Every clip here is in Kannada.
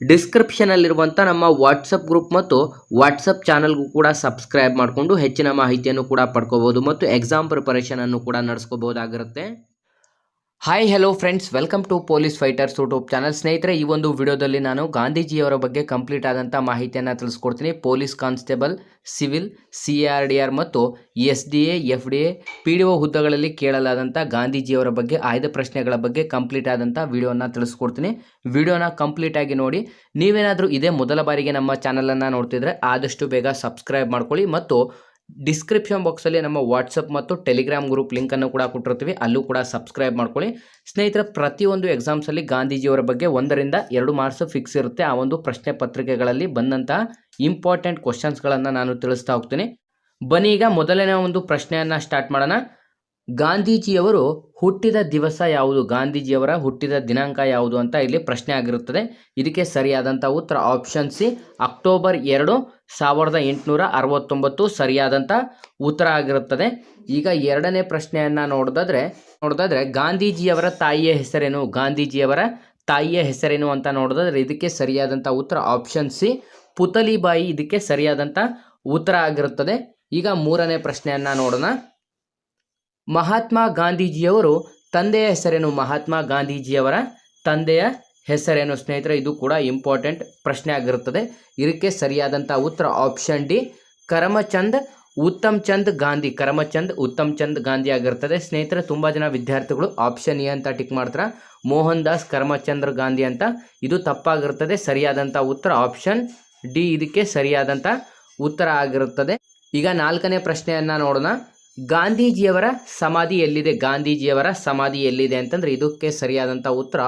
ಡಿಸ್ಕ್ರಿಪ್ಷನಲ್ಲಿರುವಂಥ ನಮ್ಮ ವಾಟ್ಸಪ್ ಗ್ರೂಪ್ ಮತ್ತು ವಾಟ್ಸಪ್ ಚಾನಲ್ಗೂ ಕೂಡ ಸಬ್ಸ್ಕ್ರೈಬ್ ಮಾಡಿಕೊಂಡು ಹೆಚ್ಚಿನ ಮಾಹಿತಿಯನ್ನು ಕೂಡ ಪಡ್ಕೋಬೋದು ಮತ್ತು ಎಕ್ಸಾಮ್ ಪ್ರಿಪರೇಷನನ್ನು ಕೂಡ ನಡೆಸ್ಕೋಬೋದಾಗಿರುತ್ತೆ hi hello friends welcome to police fighters YouTube channel ಸ್ನೇಹಿತರೆ, ಈ ಒಂದು ವಿಡಿಯೋದಲ್ಲಿ ನಾನು ಗಾಂಧೀಜಿಯವರ ಬಗ್ಗೆ ಕಂಪ್ಲೀಟ್ ಆದಂಥ ಮಾಹಿತಿಯನ್ನು ತಿಳಿಸ್ಕೊಡ್ತೀನಿ. Police constable civil C R D R ಮತ್ತು S D A F D A P D O ಹುದ್ದೆಗಳಲ್ಲಿ ಕೇಳಲಾದಂಥ ಗಾಂಧೀಜಿಯವರ ಬಗ್ಗೆ, ಆಯ್ದ ಪ್ರಶ್ನೆಗಳ ಬಗ್ಗೆ ಕಂಪ್ಲೀಟ್ ಆದಂಥ ವಿಡಿಯೋನ ತಿಳಿಸ್ಕೊಡ್ತೀನಿ. ವಿಡಿಯೋನ ಕಂಪ್ಲೀಟ್ ಆಗಿ ನೋಡಿ. ನೀವೇನಾದರೂ ಇದೇ ಮೊದಲ ಬಾರಿಗೆ ನಮ್ಮ ಚಾನಲನ್ನು ನೋಡ್ತಿದ್ರೆ ಆದಷ್ಟು ಬೇಗ ಸಬ್ಸ್ಕ್ರೈಬ್ ಮಾಡ್ಕೊಳ್ಳಿ ಮತ್ತು ಡಿಸ್ಕ್ರಿಪ್ಷನ್ ಬಾಕ್ಸಲ್ಲಿ ನಮ್ಮ ವಾಟ್ಸಪ್ ಮತ್ತು ಟೆಲಿಗ್ರಾಮ್ ಗ್ರೂಪ್ ಲಿಂಕನ್ನು ಕೂಡ ಕೊಟ್ಟಿರ್ತೀವಿ. ಅಲ್ಲೂ ಕೂಡ ಸಬ್ಸ್ಕ್ರೈಬ್ ಮಾಡ್ಕೊಳ್ಳಿ. ಸ್ನೇಹಿತರೆ, ಪ್ರತಿಯೊಂದು ಎಕ್ಸಾಮ್ಸಲ್ಲಿ ಗಾಂಧೀಜಿಯವರ ಬಗ್ಗೆ ಒಂದರಿಂದ ಎರಡು ಮಾರ್ಕ್ಸ್ ಫಿಕ್ಸ್ ಇರುತ್ತೆ. ಆ ಒಂದು ಪ್ರಶ್ನೆ ಪತ್ರಿಕೆಗಳಲ್ಲಿ ಬಂದಂತಹ ಇಂಪಾರ್ಟೆಂಟ್ ಕ್ವಶನ್ಸ್ಗಳನ್ನು ನಾನು ತಿಳಿಸ್ತಾ ಹೋಗ್ತೀನಿ. ಬನ್ನಿ, ಈಗ ಮೊದಲನೇ ಒಂದು ಪ್ರಶ್ನೆಯನ್ನು ಸ್ಟಾರ್ಟ್ ಮಾಡೋಣ. ಗಾಂಧೀಜಿಯವರು ಹುಟ್ಟಿದ ದಿವಸ ಯಾವುದು? ಗಾಂಧೀಜಿಯವರ ಹುಟ್ಟಿದ ದಿನಾಂಕ ಯಾವುದು ಅಂತ ಇಲ್ಲಿ ಪ್ರಶ್ನೆ ಆಗಿರುತ್ತದೆ. ಇದಕ್ಕೆ ಸರಿಯಾದಂಥ ಉತ್ತರ ಆಪ್ಷನ್ ಸಿ ಅಕ್ಟೋಬರ್ ಎರಡು, ಸಾವಿರದ ಎಂಟುನೂರ ಅರವತ್ತೊಂಬತ್ತು ಸರಿಯಾದಂಥ ಉತ್ತರ ಆಗಿರುತ್ತದೆ. ಈಗ ಎರಡನೇ ಪ್ರಶ್ನೆಯನ್ನು ನೋಡೋದಾದ್ರೆ ನೋಡೋದಾದ್ರೆ ಗಾಂಧೀಜಿಯವರ ತಾಯಿಯ ಹೆಸರೇನು? ಗಾಂಧೀಜಿಯವರ ತಾಯಿಯ ಹೆಸರೇನು ಅಂತ ನೋಡೋದಾದ್ರೆ ಇದಕ್ಕೆ ಸರಿಯಾದಂಥ ಉತ್ತರ ಆಪ್ಷನ್ ಸಿ ಪುತಲಿಬಾಯಿ ಇದಕ್ಕೆ ಸರಿಯಾದಂಥ ಉತ್ತರ ಆಗಿರುತ್ತದೆ. ಈಗ ಮೂರನೇ ಪ್ರಶ್ನೆಯನ್ನು ನೋಡೋಣ. ಮಹಾತ್ಮ ಗಾಂಧೀಜಿಯವರು ತಂದೆಯ ಹೆಸರೇನು? ಮಹಾತ್ಮ ಗಾಂಧೀಜಿಯವರ ತಂದೆಯ ಹೆಸರೇನು ಸ್ನೇಹಿತರೆ? ಇದು ಕೂಡ ಇಂಪಾರ್ಟೆಂಟ್ ಪ್ರಶ್ನೆ ಆಗಿರುತ್ತದೆ. ಇದಕ್ಕೆ ಸರಿಯಾದಂಥ ಉತ್ತರ ಆಪ್ಷನ್ ಡಿ, ಕರಮಚಂದ್ ಉತ್ತಮ್ ಚಂದ್ ಗಾಂಧಿ. ಕರಮಚಂದ್ ಉತ್ತಮ್ ಚಂದ್ ಗಾಂಧಿ ಆಗಿರ್ತದೆ ಸ್ನೇಹಿತರೆ, ತುಂಬ ಜನ ವಿದ್ಯಾರ್ಥಿಗಳು ಆಪ್ಷನ್ ಎ ಅಂತ ಟಿಕ್ ಮಾಡ್ತಾರೆ? ಮೋಹನ್ ದಾಸ್ ಕರಮಚಂದ್ರ ಗಾಂಧಿ ಅಂತ. ಇದು ತಪ್ಪಾಗಿರುತ್ತದೆ. ಸರಿಯಾದಂಥ ಉತ್ತರ ಆಪ್ಷನ್ ಡಿ, ಇದಕ್ಕೆ ಸರಿಯಾದಂಥ ಉತ್ತರ ಆಗಿರುತ್ತದೆ. ಈಗ ನಾಲ್ಕನೇ ಪ್ರಶ್ನೆಯನ್ನು ನೋಡೋಣ. ಗಾಂಧೀಜಿಯವರ ಸಮಾಧಿ ಎಲ್ಲಿದೆ ಗಾಂಧೀಜಿಯವರ ಸಮಾಧಿ ಎಲ್ಲಿದೆ ಅಂತಂದ್ರೆ ಇದಕ್ಕೆ ಸರಿಯಾದಂಥ ಉತ್ತರ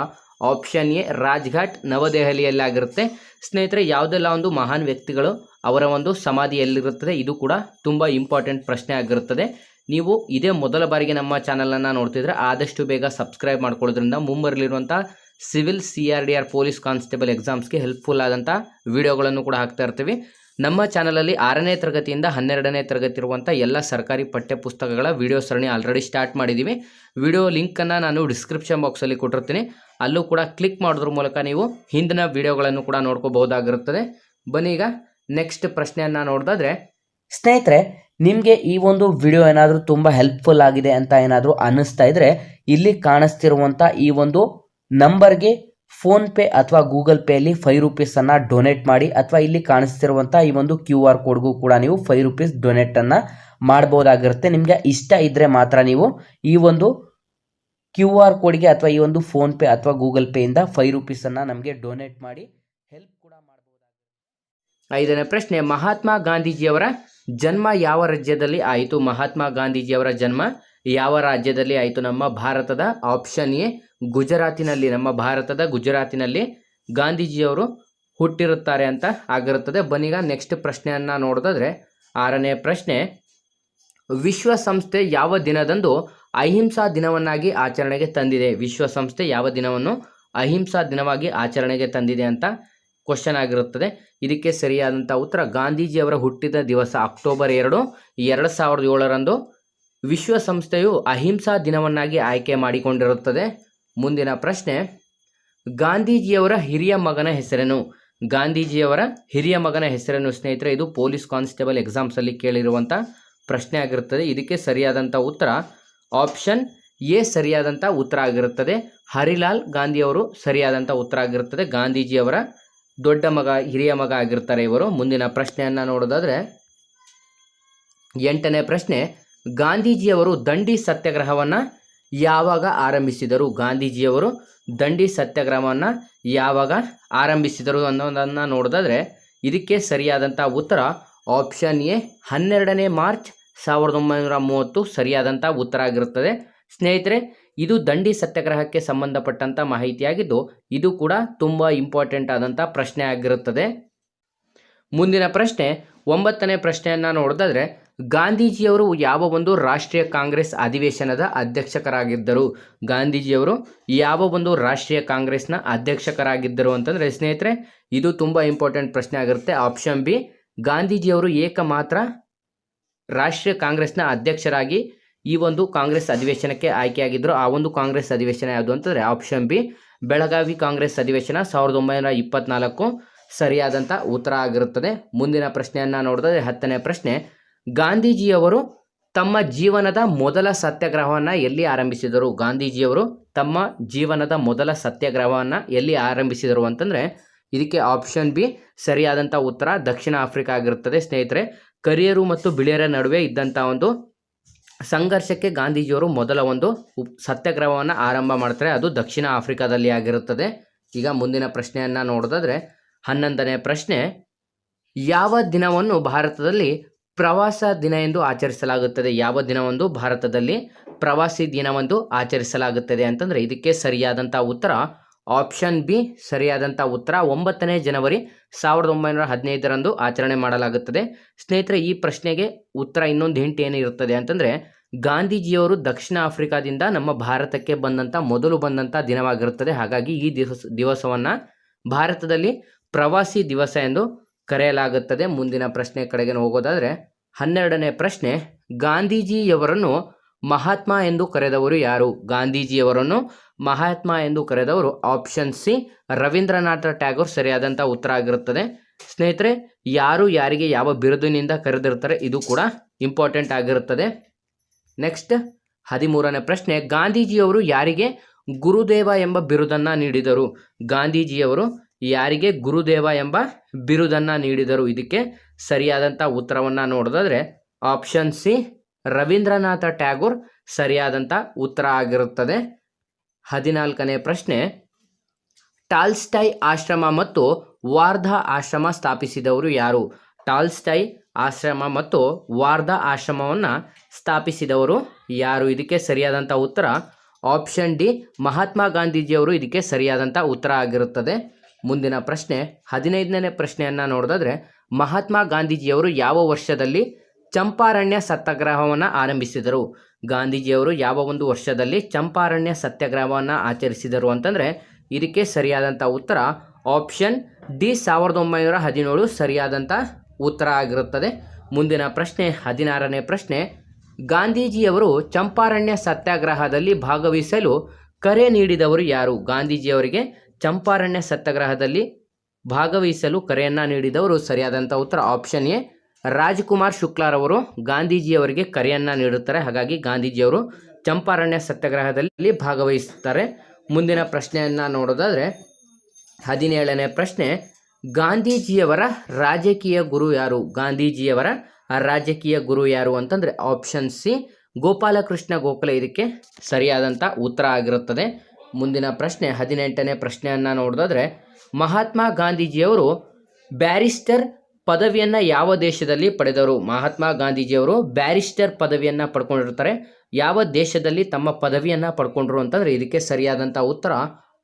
ಆಪ್ಷನ್ ಎ, ರಾಜ್ಘಾಟ್ ನವದೆಹಲಿಯಲ್ಲಿ ಆಗಿರುತ್ತೆ ಸ್ನೇಹಿತರೆ, ಯಾವುದೆಲ್ಲ ಒಂದು ಮಹಾನ್ ವ್ಯಕ್ತಿಗಳು ಅವರ ಒಂದು ಸಮಾಧಿ ಎಲ್ಲಿರುತ್ತದೆ ಇದು ಕೂಡ ತುಂಬ ಇಂಪಾರ್ಟೆಂಟ್ ಪ್ರಶ್ನೆ ಆಗಿರುತ್ತದೆ. ನೀವು ಇದೇ ಮೊದಲ ಬಾರಿಗೆ ನಮ್ಮ ಚಾನಲನ್ನು ನೋಡ್ತಿದ್ರೆ ಆದಷ್ಟು ಬೇಗ ಸಬ್ಸ್ಕ್ರೈಬ್ ಮಾಡ್ಕೊಳ್ಳೋದ್ರಿಂದ ಮುಂಬರಲಿರುವಂಥ civil C R D R police constable ಎಕ್ಸಾಮ್ಸ್ಗೆ helpful ಆದಂಥ ವಿಡಿಯೋಗಳನ್ನು ಕೂಡ ಹಾಕ್ತಾ ಇರ್ತೀವಿ. ನಮ್ಮ ಚಾನಲಲ್ಲಿ ಆರನೇ ತರಗತಿಯಿಂದ ಹನ್ನೆರಡನೇ ತರಗತಿ ಇರುವಂಥ ಎಲ್ಲ ಸರ್ಕಾರಿ ಪಠ್ಯ ಪುಸ್ತಕಗಳ ವಿಡಿಯೋ ಸರಣಿ ಆಲ್ರೆಡಿ ಸ್ಟಾರ್ಟ್ ಮಾಡಿದ್ದೀವಿ ವಿಡಿಯೋ ಲಿಂಕನ್ನು ನಾನು ಡಿಸ್ಕ್ರಿಪ್ಷನ್ ಬಾಕ್ಸಲ್ಲಿ ಕೊಟ್ಟಿರ್ತೀನಿ. ಅಲ್ಲೂ ಕೂಡ ಕ್ಲಿಕ್ ಮಾಡೋದ್ರ ಮೂಲಕ ನೀವು ಹಿಂದಿನ ವಿಡಿಯೋಗಳನ್ನು ಕೂಡ ನೋಡ್ಕೋಬಹುದಾಗಿರುತ್ತದೆ. ಬನ್ನಿ ಈಗ ನೆಕ್ಸ್ಟ್ ಪ್ರಶ್ನೆಯನ್ನು ನೋಡಿದಾದ್ರೆ, ಸ್ನೇಹಿತರೆ, ನಿಮಗೆ ಈ ಒಂದು ವಿಡಿಯೋ ಏನಾದರೂ ತುಂಬ ಹೆಲ್ಪ್ಫುಲ್ ಆಗಿದೆ ಅಂತ ಏನಾದರೂ ಅನ್ನಿಸ್ತಾ ಇದ್ರೆ, ಇಲ್ಲಿ ಕಾಣಿಸ್ತಿರುವಂಥ ಈ ಒಂದು ನಂಬರ್ಗೆ ಫೋನ್ ಪೇ ಅಥವಾ ಗೂಗಲ್ ಪೇ ಅಲ್ಲಿ ಫೈವ್ ರುಪೀಸನ್ನು ಡೊನೇಟ್ ಮಾಡಿ ಅಥವಾ ಇಲ್ಲಿ ಕಾಣಿಸ್ತಿರುವಂಥ ಈ ಒಂದು ಕ್ಯೂ ಆರ್ ಕೋಡ್ಗೂ ಕೂಡ ನೀವು ಫೈವ್ ರುಪೀಸ್ ಡೊನೇಟನ್ನು ಮಾಡ್ಬೋದಾಗಿರುತ್ತೆ. ನಿಮಗೆ ಇಷ್ಟ ಇದ್ದರೆ ಮಾತ್ರ ನೀವು ಈ ಒಂದು ಕ್ಯೂ ಆರ್ ಕೋಡ್ಗೆ ಅಥವಾ ಈ ಒಂದು ಫೋನ್ ಪೇ ಅಥವಾ ಗೂಗಲ್ ಪೇಯಿಂದ ಫೈವ್ ರುಪೀಸನ್ನು ನಮಗೆ ಡೊನೇಟ್ ಮಾಡಿ ಹೆಲ್ಪ್ ಕೂಡ ಮಾಡಬಹುದಾಗುತ್ತೆ ಐದನೇ ಪ್ರಶ್ನೆ, ಮಹಾತ್ಮ ಗಾಂಧೀಜಿಯವರ ಜನ್ಮ ಯಾವ ರಾಜ್ಯದಲ್ಲಿ ಆಯಿತು? ಮಹಾತ್ಮ ಗಾಂಧೀಜಿಯವರ ಜನ್ಮ ಯಾವ ರಾಜ್ಯದಲ್ಲಿ ಆಯಿತು ನಮ್ಮ ಭಾರತದ ಆಪ್ಷನ್ ಎ? ಗುಜರಾತಿನಲ್ಲಿ. ನಮ್ಮ ಭಾರತದ ಗುಜರಾತಿನಲ್ಲಿ ಗಾಂಧೀಜಿಯವರು ಹುಟ್ಟಿರುತ್ತಾರೆ ಅಂತ ಆಗಿರುತ್ತದೆ. ಬನ್ನೀಗ ನೆಕ್ಸ್ಟ್ ಪ್ರಶ್ನೆಯನ್ನು ನೋಡೋದಾದ್ರೆ, ಆರನೇ ಪ್ರಶ್ನೆ, ವಿಶ್ವಸಂಸ್ಥೆ ಯಾವ ದಿನದಂದು ಅಹಿಂಸಾ ದಿನವನ್ನಾಗಿ ಆಚರಣೆಗೆ ತಂದಿದೆ? ವಿಶ್ವಸಂಸ್ಥೆ ಯಾವ ದಿನವನ್ನು ಅಹಿಂಸಾ ದಿನವಾಗಿ ಆಚರಣೆಗೆ ತಂದಿದೆ ಅಂತ ಕ್ವಶನ್ ಆಗಿರುತ್ತದೆ. ಇದಕ್ಕೆ ಸರಿಯಾದಂಥ ಉತ್ತರ, ಗಾಂಧೀಜಿಯವರ ಹುಟ್ಟಿದ ದಿವಸ, ಅಕ್ಟೋಬರ್ ಎರಡು ಎರಡು ಸಾವಿರದ ಏಳರಂದು ವಿಶ್ವಸಂಸ್ಥೆಯು ಅಹಿಂಸಾ ದಿನವನ್ನಾಗಿ ಆಯ್ಕೆ ಮಾಡಿಕೊಂಡಿರುತ್ತದೆ. ಮುಂದಿನ ಪ್ರಶ್ನೆ, ಗಾಂಧೀಜಿಯವರ ಹಿರಿಯ ಮಗನ ಹೆಸರೇನು? ಗಾಂಧೀಜಿಯವರ ಹಿರಿಯ ಮಗನ ಹೆಸರೇನು ಸ್ನೇಹಿತರೆ? ಇದು ಪೊಲೀಸ್ ಕಾನ್ಸ್ಟೇಬಲ್ ಎಕ್ಸಾಮ್ಸಲ್ಲಿ ಕೇಳಿರುವಂಥ ಪ್ರಶ್ನೆ ಆಗಿರುತ್ತದೆ. ಇದಕ್ಕೆ ಸರಿಯಾದಂಥ ಉತ್ತರ, ಆಪ್ಷನ್ ಎ ಸರಿಯಾದಂಥ ಉತ್ತರ ಆಗಿರುತ್ತದೆ. ಹರಿಲಾಲ್ ಗಾಂಧಿಯವರು ಸರಿಯಾದಂಥ ಉತ್ತರ ಆಗಿರುತ್ತದೆ. ಗಾಂಧೀಜಿಯವರ ದೊಡ್ಡ ಮಗ, ಹಿರಿಯ ಮಗ ಆಗಿರ್ತಾರೆ ಇವರು. ಮುಂದಿನ ಪ್ರಶ್ನೆಯನ್ನು ನೋಡೋದಾದರೆ, ಎಂಟನೇ ಪ್ರಶ್ನೆ ಗಾಂಧೀಜಿಯವರು ದಂಡಿ ಸತ್ಯಾಗ್ರಹವನ್ನು ಯಾವಾಗ ಆರಂಭಿಸಿದರು? ಗಾಂಧೀಜಿಯವರು ದಂಡಿ ಸತ್ಯಾಗ್ರಹವನ್ನು ಯಾವಾಗ ಆರಂಭಿಸಿದರು ಅನ್ನೋದನ್ನು ನೋಡೋದಾದರೆ, ಇದಕ್ಕೆ ಸರಿಯಾದಂಥ ಉತ್ತರ ಆಪ್ಷನ್ ಎ, ಹನ್ನೆರಡನೇ ಮಾರ್ಚ್ ಸಾವಿರದ ಒಂಬೈನೂರ ಮೂವತ್ತು ಸರಿಯಾದಂಥ ಉತ್ತರ ಆಗಿರುತ್ತದೆ. ಸ್ನೇಹಿತರೆ, ಇದು ದಂಡಿ ಸತ್ಯಾಗ್ರಹಕ್ಕೆ ಸಂಬಂಧಪಟ್ಟಂಥ ಮಾಹಿತಿಯಾಗಿದ್ದು, ಇದು ಕೂಡ ತುಂಬ ಇಂಪಾರ್ಟೆಂಟ್ ಆದಂಥ ಪ್ರಶ್ನೆ ಆಗಿರುತ್ತದೆ. ಮುಂದಿನ ಪ್ರಶ್ನೆ, ಒಂಬತ್ತನೇ ಪ್ರಶ್ನೆಯನ್ನು ನೋಡೋದಾದರೆ ಗಾಂಧೀಜಿಯವರು ಯಾವ ಒಂದು ರಾಷ್ಟ್ರೀಯ ಕಾಂಗ್ರೆಸ್ ಅಧಿವೇಶನದ ಅಧ್ಯಕ್ಷಕರಾಗಿದ್ದರು? ಗಾಂಧೀಜಿಯವರು ಯಾವ ಒಂದು ರಾಷ್ಟ್ರೀಯ ಕಾಂಗ್ರೆಸ್ನ ಅಧ್ಯಕ್ಷಕರಾಗಿದ್ದರು ಅಂತಂದರೆ, ಸ್ನೇಹಿತರೆ, ಇದು ತುಂಬ ಇಂಪಾರ್ಟೆಂಟ್ ಪ್ರಶ್ನೆ ಆಗಿರುತ್ತೆ. ಆಪ್ಷನ್ ಬಿ, ಗಾಂಧೀಜಿಯವರು ಏಕಮಾತ್ರ ರಾಷ್ಟ್ರೀಯ ಕಾಂಗ್ರೆಸ್ನ ಅಧ್ಯಕ್ಷರಾಗಿ ಈ ಒಂದು ಕಾಂಗ್ರೆಸ್ ಅಧಿವೇಶನಕ್ಕೆ ಆಯ್ಕೆಯಾಗಿದ್ದರು. ಆ ಒಂದು ಕಾಂಗ್ರೆಸ್ ಅಧಿವೇಶನ ಯಾವುದು ಅಂತಂದರೆ, ಆಪ್ಷನ್ ಬಿ, ಬೆಳಗಾವಿ ಕಾಂಗ್ರೆಸ್ ಅಧಿವೇಶನ ಸಾವಿರದ ಒಂಬೈನೂರ ಇಪ್ಪತ್ನಾಲ್ಕು. ಸರಿಯಾದಂಥ ಉತ್ತರ ಆಗಿರುತ್ತದೆ. ಮುಂದಿನ ಪ್ರಶ್ನೆಯನ್ನು ನೋಡಿದ್ರೆ ಹತ್ತನೇ ಪ್ರಶ್ನೆ. ಗಾಂಧೀಜಿಯವರು ತಮ್ಮ ಜೀವನದ ಮೊದಲ ಸತ್ಯಾಗ್ರಹವನ್ನು ಎಲ್ಲಿ ಆರಂಭಿಸಿದರು? ಗಾಂಧೀಜಿಯವರು ತಮ್ಮ ಜೀವನದ ಮೊದಲ ಸತ್ಯಾಗ್ರಹವನ್ನು ಎಲ್ಲಿ ಆರಂಭಿಸಿದರು ಅಂತಂದರೆ, ಇದಕ್ಕೆ ಆಪ್ಷನ್ ಬಿ ಸರಿಯಾದಂಥ ಉತ್ತರ ದಕ್ಷಿಣ ಆಫ್ರಿಕಾ ಆಗಿರುತ್ತದೆ. ಸ್ನೇಹಿತರೆ, ಕರಿಯರು ಮತ್ತು ಬಿಳಿಯರ ನಡುವೆ ಇದ್ದಂಥ ಒಂದು ಸಂಘರ್ಷಕ್ಕೆ ಗಾಂಧೀಜಿಯವರು ಮೊದಲ ಒಂದು ಉಪ್ ಸತ್ಯಾಗ್ರಹವನ್ನು ಆರಂಭ ಮಾಡ್ತಾರೆ. ಅದು ದಕ್ಷಿಣ ಆಫ್ರಿಕಾದಲ್ಲಿ ಆಗಿರುತ್ತದೆ. ಈಗ ಮುಂದಿನ ಪ್ರಶ್ನೆಯನ್ನು ನೋಡೋದಾದ್ರೆ, ಹನ್ನೊಂದನೇ ಪ್ರಶ್ನೆ, ಯಾವ ದಿನವನ್ನು ಭಾರತದಲ್ಲಿ ಪ್ರವಾಸ ದಿನ ಎಂದು ಆಚರಿಸಲಾಗುತ್ತದೆ. ಯಾವ ದಿನವೊಂದು? ಭಾರತದಲ್ಲಿ ಪ್ರವಾಸಿ ದಿನವೊಂದು ಆಚರಿಸಲಾಗುತ್ತದೆ ಅಂತಂದರೆ ಇದಕ್ಕೆ ಸರಿಯಾದಂಥ ಉತ್ತರ ಆಪ್ಷನ್ ಬಿ, ಸರಿಯಾದಂಥ ಉತ್ತರ ಒಂಬತ್ತನೇ ಜನವರಿ ಸಾವಿರದ ಒಂಬೈನೂರ ಹದಿನೈದರಂದು ಆಚರಣೆ ಮಾಡಲಾಗುತ್ತದೆ. ಸ್ನೇಹಿತರೆ, ಈ ಪ್ರಶ್ನೆಗೆ ಉತ್ತರ ಇನ್ನೊಂದು ಹಿಂಟ್ ಏನಿರುತ್ತದೆ ಅಂತಂದರೆ ಗಾಂಧೀಜಿಯವರು ದಕ್ಷಿಣ ಆಫ್ರಿಕಾದಿಂದ ನಮ್ಮ ಭಾರತಕ್ಕೆ ಬಂದಂಥ ಮೊದಲು ಬಂದಂಥ ದಿನವಾಗಿರುತ್ತದೆ. ಹಾಗಾಗಿ ಈ ದಿವಸ ದಿವಸವನ್ನು ಭಾರತದಲ್ಲಿ ಪ್ರವಾಸಿ ದಿವಸ ಎಂದು ಕರೆಯಲಾಗುತ್ತದೆ. ಮುಂದಿನ ಪ್ರಶ್ನೆ ಕಡೆಗೆ ಹೋಗೋದಾದರೆ, ಹನ್ನೆರಡನೇ ಪ್ರಶ್ನೆ, ಗಾಂಧೀಜಿಯವರನ್ನು ಮಹಾತ್ಮ ಎಂದು ಕರೆದವರು ಯಾರು? ಗಾಂಧೀಜಿಯವರನ್ನು ಮಹಾತ್ಮ ಎಂದು ಕರೆದವರು ಆಪ್ಷನ್ ಸಿ, ರವೀಂದ್ರನಾಥ ಟ್ಯಾಗೋರ್. ಸರಿಯಾದಂಥ ಉತ್ತರ ಆಗಿರುತ್ತದೆ. ಸ್ನೇಹಿತರೆ, ಯಾರು ಯಾರಿಗೆ ಯಾವ ಬಿರುದಿನಿಂದ ಕರೆದಿರ್ತಾರೆ ಇದು ಕೂಡ ಇಂಪಾರ್ಟೆಂಟ್ ಆಗಿರುತ್ತದೆ. ನೆಕ್ಸ್ಟ್, ಹದಿಮೂರನೇ ಪ್ರಶ್ನೆ, ಗಾಂಧೀಜಿಯವರು ಯಾರಿಗೆ ಗುರುದೇವ ಎಂಬ ಬಿರುದನ್ನು ನೀಡಿದರು? ಗಾಂಧೀಜಿಯವರು ಯಾರಿಗೆ ಗುರುದೇವ ಎಂಬ ಬಿರುದನ್ನು ನೀಡಿದರು? ಇದಕ್ಕೆ ಸರಿಯಾದಂಥ ಉತ್ತರವನ್ನು ನೋಡೋದಾದರೆ ಆಪ್ಷನ್ ಸಿ ರವೀಂದ್ರನಾಥ ಟ್ಯಾಗೋರ್ ಸರಿಯಾದಂಥ ಉತ್ತರ ಆಗಿರುತ್ತದೆ. ಹದಿನಾಲ್ಕನೇ ಪ್ರಶ್ನೆ, ಟಾಲ್ಸ್ಟೈ ಆಶ್ರಮ ಮತ್ತು ವಾರ್ಧಾ ಆಶ್ರಮ ಸ್ಥಾಪಿಸಿದವರು ಯಾರು? ಟಾಲ್ಸ್ಟೈ ಆಶ್ರಮ ಮತ್ತು ವಾರ್ಧಾ ಆಶ್ರಮವನ್ನು ಸ್ಥಾಪಿಸಿದವರು ಯಾರು? ಇದಕ್ಕೆ ಸರಿಯಾದಂಥ ಉತ್ತರ ಆಪ್ಷನ್ ಡಿ ಮಹಾತ್ಮ ಗಾಂಧೀಜಿಯವರು ಇದಕ್ಕೆ ಸರಿಯಾದಂಥ ಉತ್ತರ ಆಗಿರುತ್ತದೆ. ಮುಂದಿನ ಪ್ರಶ್ನೆ ಹದಿನೈದನೇ ಪ್ರಶ್ನೆಯನ್ನು ನೋಡೋದಾದ್ರೆ, ಮಹಾತ್ಮ ಗಾಂಧೀಜಿಯವರು ಯಾವ ವರ್ಷದಲ್ಲಿ ಚಂಪಾರಣ್ಯ ಸತ್ಯಾಗ್ರಹವನ್ನು ಆರಂಭಿಸಿದರು? ಗಾಂಧೀಜಿಯವರು ಯಾವ ಒಂದು ವರ್ಷದಲ್ಲಿ ಚಂಪಾರಣ್ಯ ಸತ್ಯಾಗ್ರಹವನ್ನು ಆಚರಿಸಿದರು ಅಂತಂದರೆ, ಇದಕ್ಕೆ ಸರಿಯಾದಂಥ ಉತ್ತರ ಆಪ್ಷನ್ ಡಿ, ಸಾವಿರದ ಒಂಬೈನೂರ ಹದಿನೇಳು ಸರಿಯಾದಂಥ ಉತ್ತರ ಆಗಿರುತ್ತದೆ. ಮುಂದಿನ ಪ್ರಶ್ನೆ, ಹದಿನಾರನೇ ಪ್ರಶ್ನೆ, ಗಾಂಧೀಜಿಯವರು ಚಂಪಾರಣ್ಯ ಸತ್ಯಾಗ್ರಹದಲ್ಲಿ ಭಾಗವಹಿಸಲು ಕರೆ ನೀಡಿದವರು ಯಾರು? ಗಾಂಧೀಜಿಯವರಿಗೆ ಚಂಪಾರಣ್ಯ ಸತ್ಯಾಗ್ರಹದಲ್ಲಿ ಭಾಗವಹಿಸಲು ಕರೆಯನ್ನು ನೀಡಿದವರು ಸರಿಯಾದಂಥ ಉತ್ತರ ಆಪ್ಷನ್ ಎ. ರಾಜ್ಕುಮಾರ್ ಶುಕ್ಲಾರವರು ಗಾಂಧೀಜಿಯವರಿಗೆ ಕರೆಯನ್ನು ನೀಡುತ್ತಾರೆ. ಹಾಗಾಗಿ ಗಾಂಧೀಜಿಯವರು ಚಂಪಾರಣ್ಯ ಸತ್ಯಾಗ್ರಹದಲ್ಲಿ ಭಾಗವಹಿಸುತ್ತಾರೆ. ಮುಂದಿನ ಪ್ರಶ್ನೆಯನ್ನು ನೋಡೋದಾದರೆ, ಹದಿನೇಳನೇ ಪ್ರಶ್ನೆ, ಗಾಂಧೀಜಿಯವರ ರಾಜಕೀಯ ಗುರು ಯಾರು? ಗಾಂಧೀಜಿಯವರ ರಾಜಕೀಯ ಗುರು ಯಾರು ಅಂತಂದರೆ ಆಪ್ಷನ್ ಸಿ, ಗೋಪಾಲಕೃಷ್ಣ ಗೋಖಲೆ. ಇದಕ್ಕೆ ಸರಿಯಾದಂಥ ಉತ್ತರ ಆಗಿರುತ್ತದೆ. ಮುಂದಿನ ಪ್ರಶ್ನೆ, ಹದಿನೆಂಟನೇ ಪ್ರಶ್ನೆಯನ್ನು ನೋಡಿದ್ರೆ ಮಹಾತ್ಮ ಗಾಂಧೀಜಿಯವರು ಬ್ಯಾರಿಸ್ಟರ್ ಪದವಿಯನ್ನು ಯಾವ ದೇಶದಲ್ಲಿ ಪಡೆದರು? ಮಹಾತ್ಮ ಗಾಂಧೀಜಿಯವರು ಬ್ಯಾರಿಸ್ಟರ್ ಪದವಿಯನ್ನು ಪಡ್ಕೊಂಡಿರ್ತಾರೆ. ಯಾವ ದೇಶದಲ್ಲಿ ತಮ್ಮ ಪದವಿಯನ್ನು ಪಡ್ಕೊಂಡ್ರು ಅಂತಂದರೆ, ಇದಕ್ಕೆ ಸರಿಯಾದಂಥ ಉತ್ತರ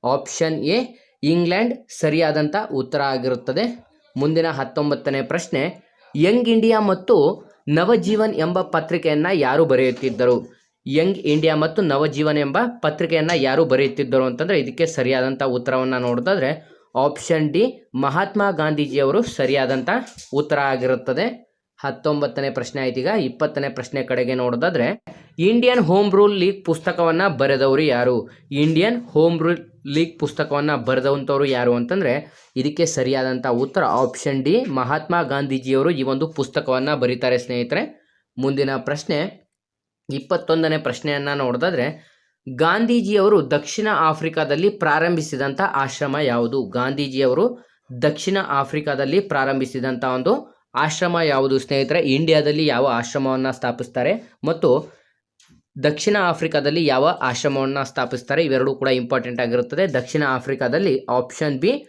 ಆಪ್ಷನ್ ಎ, ಇಂಗ್ಲೆಂಡ್ ಸರಿಯಾದಂಥ ಉತ್ತರ ಆಗಿರುತ್ತದೆ. ಮುಂದಿನ ಹತ್ತೊಂಬತ್ತನೇ ಪ್ರಶ್ನೆ, ಯಂಗ್ ಇಂಡಿಯಾ ಮತ್ತು ನವಜೀವನ್ ಎಂಬ ಪತ್ರಿಕೆಯನ್ನು ಯಾರು ಬರೆಯುತ್ತಿದ್ದರು? ಯಂಗ್ ಇಂಡಿಯಾ ಮತ್ತು ನವಜೀವನ ಎಂಬ ಪತ್ರಿಕೆಯನ್ನು ಯಾರು ಬರೆಯುತ್ತಿದ್ದರು ಅಂತಂದರೆ ಇದಕ್ಕೆ ಸರಿಯಾದಂಥ ಉತ್ತರವನ್ನು ನೋಡೋದಾದ್ರೆ ಆಪ್ಷನ್ ಡಿ, ಮಹಾತ್ಮ ಗಾಂಧೀಜಿಯವರು ಸರಿಯಾದಂಥ ಉತ್ತರ ಆಗಿರುತ್ತದೆ. ಹತ್ತೊಂಬತ್ತನೇ ಪ್ರಶ್ನೆ ಆಯ್ತೀಗ ಇಪ್ಪತ್ತನೇ ಪ್ರಶ್ನೆ ಕಡೆಗೆ ನೋಡೋದಾದ್ರೆ, ಇಂಡಿಯನ್ ಹೋಮ್ ರೂಲ್ ಲೀಗ್ ಪುಸ್ತಕವನ್ನು ಬರೆದವರು ಯಾರು? ಇಂಡಿಯನ್ ಹೋಮ್ ರೂಲ್ ಲೀಗ್ ಪುಸ್ತಕವನ್ನು ಬರೆದಂಥವ್ರು ಯಾರು ಅಂತಂದರೆ ಇದಕ್ಕೆ ಸರಿಯಾದಂಥ ಉತ್ತರ ಆಪ್ಷನ್ ಡಿ, ಮಹಾತ್ಮ ಗಾಂಧೀಜಿಯವರು ಈ ಒಂದು ಪುಸ್ತಕವನ್ನು ಬರೀತಾರೆ ಸ್ನೇಹಿತರೆ. ಮುಂದಿನ ಪ್ರಶ್ನೆ ಇಪ್ಪತ್ತೊಂದನೇ ಪ್ರಶ್ನೆಯನ್ನು ನೋಡಿದ್ರೆ ಗಾಂಧೀಜಿಯವರು ದಕ್ಷಿಣ ಆಫ್ರಿಕಾದಲ್ಲಿ ಪ್ರಾರಂಭಿಸಿದಂಥ ಆಶ್ರಮ ಯಾವುದು? ಗಾಂಧೀಜಿಯವರು ದಕ್ಷಿಣ ಆಫ್ರಿಕಾದಲ್ಲಿ ಪ್ರಾರಂಭಿಸಿದಂಥ ಒಂದು ಆಶ್ರಮ ಯಾವುದು? ಸ್ನೇಹಿತರೆ, ಇಂಡಿಯಾದಲ್ಲಿ ಯಾವ ಆಶ್ರಮವನ್ನು ಸ್ಥಾಪಿಸ್ತಾರೆ ಮತ್ತು ದಕ್ಷಿಣ ಆಫ್ರಿಕಾದಲ್ಲಿ ಯಾವ ಆಶ್ರಮವನ್ನು ಸ್ಥಾಪಿಸ್ತಾರೆ? ಇವೆರಡೂ ಕೂಡ ಇಂಪಾರ್ಟೆಂಟ್ ಆಗಿರುತ್ತದೆ. ದಕ್ಷಿಣ ಆಫ್ರಿಕಾದಲ್ಲಿ ಆಪ್ಷನ್ ಬಿ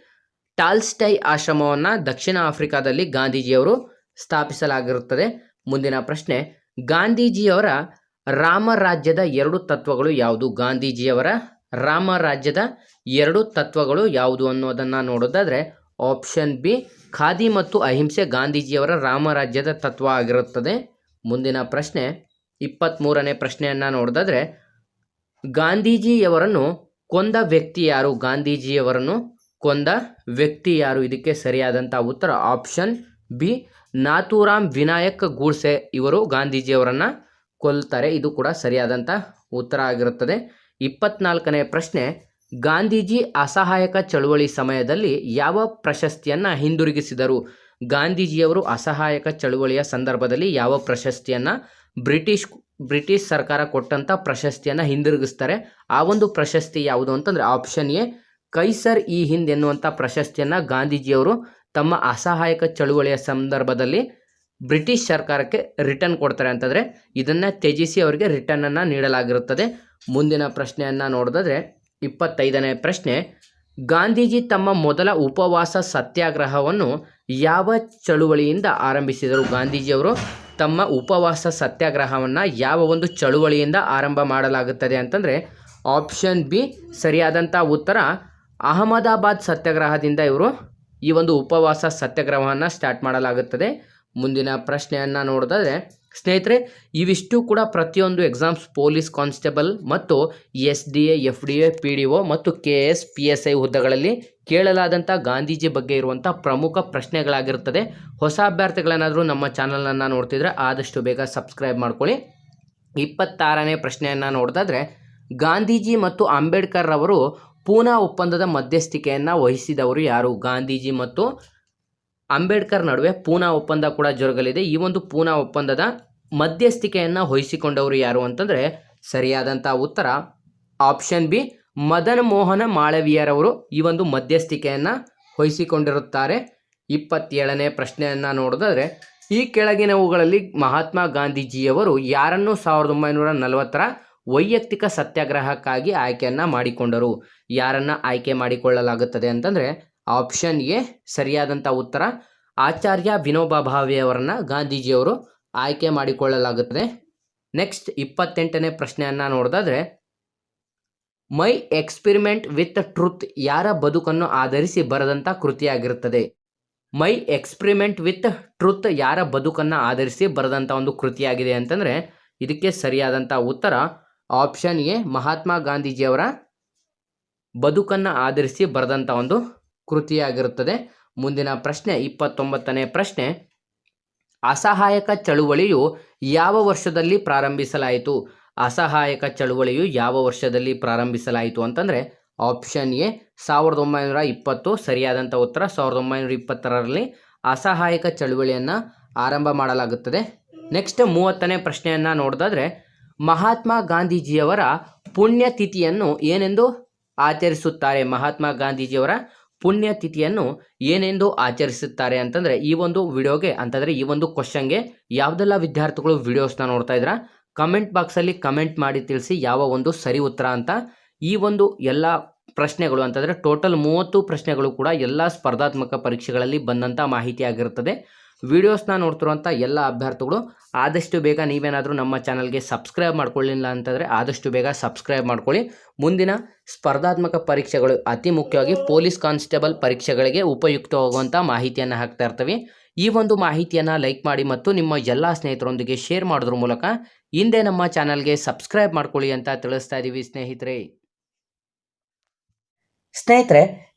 ಟಾಲ್ಸ್ಟೈ ಆಶ್ರಮವನ್ನು ದಕ್ಷಿಣ ಆಫ್ರಿಕಾದಲ್ಲಿ ಗಾಂಧೀಜಿಯವರು ಸ್ಥಾಪಿಸಲಾಗಿರುತ್ತದೆ. ಮುಂದಿನ ಪ್ರಶ್ನೆ, ಗಾಂಧೀಜಿಯವರ ರಾಮರಾಜ್ಯದ ಎರಡು ತತ್ವಗಳು ಯಾವುದು? ಗಾಂಧೀಜಿಯವರ ರಾಮರಾಜ್ಯದ ಎರಡು ತತ್ವಗಳು ಯಾವುದು ಅನ್ನೋದನ್ನು ನೋಡೋದಾದರೆ ಆಪ್ಷನ್ ಬಿ ಖಾದಿ ಮತ್ತು ಅಹಿಂಸೆ ಗಾಂಧೀಜಿಯವರ ರಾಮರಾಜ್ಯದ ತತ್ವ ಆಗಿರುತ್ತದೆ. ಮುಂದಿನ ಪ್ರಶ್ನೆ ಇಪ್ಪತ್ತ್ಮೂರನೇ ಪ್ರಶ್ನೆಯನ್ನು ನೋಡೋದಾದ್ರೆ, ಗಾಂಧೀಜಿಯವರನ್ನು ಕೊಂದ ವ್ಯಕ್ತಿ ಯಾರು? ಗಾಂಧೀಜಿಯವರನ್ನು ಕೊಂದ ವ್ಯಕ್ತಿ ಯಾರು? ಇದಕ್ಕೆ ಸರಿಯಾದಂಥ ಉತ್ತರ ಆಪ್ಷನ್ ಬಿ ನಾಥೂರಾಮ್ ವಿನಾಯಕ್ ಗೂಡ್ಸೆ ಇವರು ಗಾಂಧೀಜಿಯವರನ್ನು ಕೊಲ್ತಾರೆ. ಇದು ಕೂಡ ಸರಿಯಾದಂಥ ಉತ್ತರ ಆಗಿರುತ್ತದೆ. ಇಪ್ಪತ್ನಾಲ್ಕನೇ ಪ್ರಶ್ನೆ, ಗಾಂಧೀಜಿ ಅಸಹಾಯಕ ಚಳುವಳಿ ಸಮಯದಲ್ಲಿ ಯಾವ ಪ್ರಶಸ್ತಿಯನ್ನು ಹಿಂದಿರುಗಿಸಿದರು? ಗಾಂಧೀಜಿಯವರು ಅಸಹಾಯಕ ಚಳುವಳಿಯ ಸಂದರ್ಭದಲ್ಲಿ ಯಾವ ಪ್ರಶಸ್ತಿಯನ್ನು ಬ್ರಿಟಿಷ್ ಬ್ರಿಟಿಷ್ ಸರ್ಕಾರ ಕೊಟ್ಟಂಥ ಪ್ರಶಸ್ತಿಯನ್ನು ಹಿಂದಿರುಗಿಸ್ತಾರೆ? ಆ ಒಂದು ಪ್ರಶಸ್ತಿ ಯಾವುದು ಅಂತಂದರೆ ಆಪ್ಷನ್ ಎ, ಕೈಸರ್ ಈ ಹಿಂದ್ ಎನ್ನುವಂಥ ಪ್ರಶಸ್ತಿಯನ್ನು ಗಾಂಧೀಜಿಯವರು ತಮ್ಮ ಅಸಹಾಯಕ ಚಳುವಳಿಯ ಸಂದರ್ಭದಲ್ಲಿ ಬ್ರಿಟಿಷ್ ಸರ್ಕಾರಕ್ಕೆ ರಿಟರ್ನ್ ಕೊಡ್ತಾರೆ ಅಂತಂದರೆ ಇದನ್ನು ತ್ಯಜಿಸಿ ಅವರಿಗೆ ರಿಟರ್ನನ್ನು ನೀಡಲಾಗಿರುತ್ತದೆ. ಮುಂದಿನ ಪ್ರಶ್ನೆಯನ್ನು ನೋಡಿದ್ರೆ ಇಪ್ಪತ್ತೈದನೇ ಪ್ರಶ್ನೆ, ಗಾಂಧೀಜಿ ತಮ್ಮ ಮೊದಲ ಉಪವಾಸ ಸತ್ಯಾಗ್ರಹವನ್ನು ಯಾವ ಚಳುವಳಿಯಿಂದ ಆರಂಭಿಸಿದರು? ಗಾಂಧೀಜಿಯವರು ತಮ್ಮ ಉಪವಾಸ ಸತ್ಯಾಗ್ರಹವನ್ನು ಯಾವ ಒಂದು ಚಳುವಳಿಯಿಂದ ಆರಂಭ ಮಾಡಲಾಗುತ್ತದೆ ಅಂತಂದರೆ ಆಪ್ಷನ್ ಬಿ ಸರಿಯಾದಂಥ ಉತ್ತರ, ಅಹಮದಾಬಾದ್ ಸತ್ಯಾಗ್ರಹದಿಂದ ಇವರು ಈ ಒಂದು ಉಪವಾಸ ಸತ್ಯಾಗ್ರಹವನ್ನು ಸ್ಟಾರ್ಟ್ ಮಾಡಲಾಗುತ್ತದೆ. ಮುಂದಿನ ಪ್ರಶ್ನೆಯನ್ನು ನೋಡಿದ್ರೆ ಸ್ನೇಹಿತರೆ, ಇವಿಷ್ಟು ಕೂಡ ಪ್ರತಿಯೊಂದು ಎಕ್ಸಾಮ್ಸ್ ಪೊಲೀಸ್ ಕಾನ್ಸ್ಟೇಬಲ್ ಮತ್ತು S D A, F D A, P D O ಮತ್ತು K S, P S I ಹುದ್ದೆಗಳಲ್ಲಿ ಕೇಳಲಾದಂಥ ಗಾಂಧೀಜಿ ಬಗ್ಗೆ ಇರುವಂಥ ಪ್ರಮುಖ ಪ್ರಶ್ನೆಗಳಾಗಿರುತ್ತದೆ. ಹೊಸ ಅಭ್ಯರ್ಥಿಗಳೇನಾದರೂ ನಮ್ಮ ಚಾನಲನ್ನು ನೋಡ್ತಿದ್ರೆ ಆದಷ್ಟು ಬೇಗ ಸಬ್ಸ್ಕ್ರೈಬ್ ಮಾಡ್ಕೊಳ್ಳಿ. ಇಪ್ಪತ್ತಾರನೇ ಪ್ರಶ್ನೆಯನ್ನು ನೋಡೋದಾದ್ರೆ ಗಾಂಧೀಜಿ ಮತ್ತು ಅಂಬೇಡ್ಕರ್ ಅವರು ಪೂನಾ ಒಪ್ಪಂದದ ಮಧ್ಯಸ್ಥಿಕೆಯನ್ನು ವಹಿಸಿದವರು ಯಾರು? ಗಾಂಧೀಜಿ ಮತ್ತು ಅಂಬೇಡ್ಕರ್ ನಡುವೆ ಪೂನಾ ಒಪ್ಪಂದ ಕೂಡ ಜರುಗಲಿದೆ. ಈ ಒಂದು ಪೂನಾ ಒಪ್ಪಂದದ ಮಧ್ಯಸ್ಥಿಕೆಯನ್ನು ವಹಿಸಿಕೊಂಡವರು ಯಾರು ಅಂತಂದರೆ ಸರಿಯಾದಂಥ ಉತ್ತರ ಆಪ್ಷನ್ ಬಿ ಮದನ್ ಮೋಹನ ಮಾಳವೀಯರವರು ಈ ಒಂದು ಮಧ್ಯಸ್ಥಿಕೆಯನ್ನು ವಹಿಸಿಕೊಂಡಿರುತ್ತಾರೆ. ಇಪ್ಪತ್ತೇಳನೇ ಪ್ರಶ್ನೆಯನ್ನು ನೋಡಿದ್ರೆ ಈ ಕೆಳಗಿನವುಗಳಲ್ಲಿ ಮಹಾತ್ಮ ಗಾಂಧೀಜಿಯವರು ಯಾರನ್ನು ಸಾವಿರದ ಒಂಬೈನೂರ ನಲವತ್ತರ ವೈಯಕ್ತಿಕ ಸತ್ಯಾಗ್ರಹಕ್ಕಾಗಿ ಆಯ್ಕೆಯನ್ನು ಮಾಡಿಕೊಂಡರು? ಯಾರನ್ನು ಆಯ್ಕೆ ಮಾಡಿಕೊಳ್ಳಲಾಗುತ್ತದೆ ಅಂತಂದರೆ ಆಪ್ಷನ್ ಎ ಸರಿಯಾದಂಥ ಉತ್ತರ. ಆಚಾರ್ಯ ವಿನೋಬಾ ಭಾವೆಯವರನ್ನು ಗಾಂಧೀಜಿಯವರು ಆಯ್ಕೆ ಮಾಡಿಕೊಳ್ಳಲಾಗುತ್ತದೆ. ನೆಕ್ಸ್ಟ್ ಇಪ್ಪತ್ತೆಂಟನೇ ಪ್ರಶ್ನೆಯನ್ನು ನೋಡಿದಾದ್ರೆ, ಮೈ ಎಕ್ಸ್ಪಿರಿಮೆಂಟ್ ವಿತ್ ಟ್ರುತ್ ಯಾರ ಬದುಕನ್ನು ಆಧರಿಸಿ ಬರೆದಂಥ ಕೃತಿಯಾಗಿರುತ್ತದೆ. ಮೈ ಎಕ್ಸ್ಪಿರಿಮೆಂಟ್ ವಿತ್ ಟ್ರುತ್ ಯಾರ ಬದುಕನ್ನು ಆಧರಿಸಿ ಬರೆದಂಥ ಒಂದು ಕೃತಿಯಾಗಿದೆ ಅಂತಂದರೆ, ಇದಕ್ಕೆ ಸರಿಯಾದಂಥ ಉತ್ತರ ಆಪ್ಷನ್ ಎ ಮಹಾತ್ಮ ಗಾಂಧೀಜಿಯವರ ಬದುಕನ್ನು ಆಧರಿಸಿ ಬರೆದಂಥ ಒಂದು ಕೃತಿಯಾಗಿರುತ್ತದೆ. ಮುಂದಿನ ಪ್ರಶ್ನೆ, ಇಪ್ಪತ್ತೊಂಬತ್ತನೇ ಪ್ರಶ್ನೆ. ಅಸಹಾಯಕ ಚಳುವಳಿಯು ಯಾವ ವರ್ಷದಲ್ಲಿ ಪ್ರಾರಂಭಿಸಲಾಯಿತು? ಅಸಹಾಯಕ ಚಳುವಳಿಯು ಯಾವ ವರ್ಷದಲ್ಲಿ ಪ್ರಾರಂಭಿಸಲಾಯಿತು ಅಂತಂದರೆ ಆಪ್ಷನ್ ಎ, ಸಾವಿರದ ಒಂಬೈನೂರ ಇಪ್ಪತ್ತು ಸರಿಯಾದಂಥ ಉತ್ತರ, ಸಾವಿರದ ಒಂಬೈನೂರ ಇಪ್ಪತ್ತರಲ್ಲಿ ಅಸಹಾಯಕ ಚಳುವಳಿಯನ್ನು ಆರಂಭ ಮಾಡಲಾಗುತ್ತದೆ. ನೆಕ್ಸ್ಟ್ ಮೂವತ್ತನೇ ಪ್ರಶ್ನೆಯನ್ನು ನೋಡಿದಾದ್ರೆ, ಮಹಾತ್ಮ ಗಾಂಧೀಜಿಯವರ ಪುಣ್ಯತಿಥಿಯನ್ನು ಏನೆಂದು ಆಚರಿಸುತ್ತಾರೆ ಮಹಾತ್ಮ ಗಾಂಧೀಜಿಯವರ? ಪುಣ್ಯತಿಥಿಯನ್ನು ಏನೆಂದು ಆಚರಿಸುತ್ತಾರೆ ಅಂತಂದರೆ ಈ ಒಂದು ವಿಡಿಯೋಗೆ, ಅಂತಂದರೆ ಈ ಒಂದು ಕ್ವಶನ್ಗೆ ಯಾವುದೆಲ್ಲ ವಿದ್ಯಾರ್ಥಿಗಳು ವಿಡಿಯೋಸ್ನ ನೋಡ್ತಾ ಇದ್ದೀರಾ ಕಮೆಂಟ್ ಬಾಕ್ಸಲ್ಲಿ ಕಮೆಂಟ್ ಮಾಡಿ ತಿಳಿಸಿ ಯಾವ ಒಂದು ಸರಿ ಉತ್ತರ ಅಂತ. ಈ ಒಂದು ಎಲ್ಲ ಪ್ರಶ್ನೆಗಳು ಅಂತಂದರೆ ಟೋಟಲ್ ಮೂವತ್ತು ಪ್ರಶ್ನೆಗಳು ಕೂಡ ಎಲ್ಲ ಸ್ಪರ್ಧಾತ್ಮಕ ಪರೀಕ್ಷೆಗಳಲ್ಲಿ ಬಂದಂಥ ಮಾಹಿತಿ ಆಗಿರುತ್ತದೆ. ವಿಡಿಯೋಸ್ನ ನೋಡ್ತಿರುವಂಥ ಎಲ್ಲ ಅಭ್ಯರ್ಥಿಗಳು ಆದಷ್ಟು ಬೇಗ ನೀವೇನಾದರೂ ನಮ್ಮ ಚಾನಲ್ಗೆ ಸಬ್ಸ್ಕ್ರೈಬ್ ಮಾಡ್ಕೊಳ್ಳಿಲ್ಲ ಅಂತಂದರೆ ಆದಷ್ಟು ಬೇಗ ಸಬ್ಸ್ಕ್ರೈಬ್ ಮಾಡ್ಕೊಳ್ಳಿ. ಮುಂದಿನ ಸ್ಪರ್ಧಾತ್ಮಕ ಪರೀಕ್ಷೆಗಳು ಅತಿ ಮುಖ್ಯವಾಗಿ ಪೊಲೀಸ್ ಕಾನ್ಸ್ಟೇಬಲ್ ಪರೀಕ್ಷೆಗಳಿಗೆ ಉಪಯುಕ್ತವಾಗುವಂಥ ಮಾಹಿತಿಯನ್ನು ಹಾಕ್ತಾ ಇರ್ತೀವಿ. ಈ ಒಂದು ಮಾಹಿತಿಯನ್ನು ಲೈಕ್ ಮಾಡಿ ಮತ್ತು ನಿಮ್ಮ ಎಲ್ಲ ಸ್ನೇಹಿತರೊಂದಿಗೆ ಶೇರ್ ಮಾಡೋದ್ರ ಮೂಲಕ ಹಿಂದೆ ನಮ್ಮ ಚಾನಲ್ಗೆ ಸಬ್ಸ್ಕ್ರೈಬ್ ಮಾಡ್ಕೊಳ್ಳಿ ಅಂತ ತಿಳಿಸ್ತಾ ಇದ್ದೀವಿ ಸ್ನೇಹಿತರೆ. ಸ್ನೇಹಿತರೆ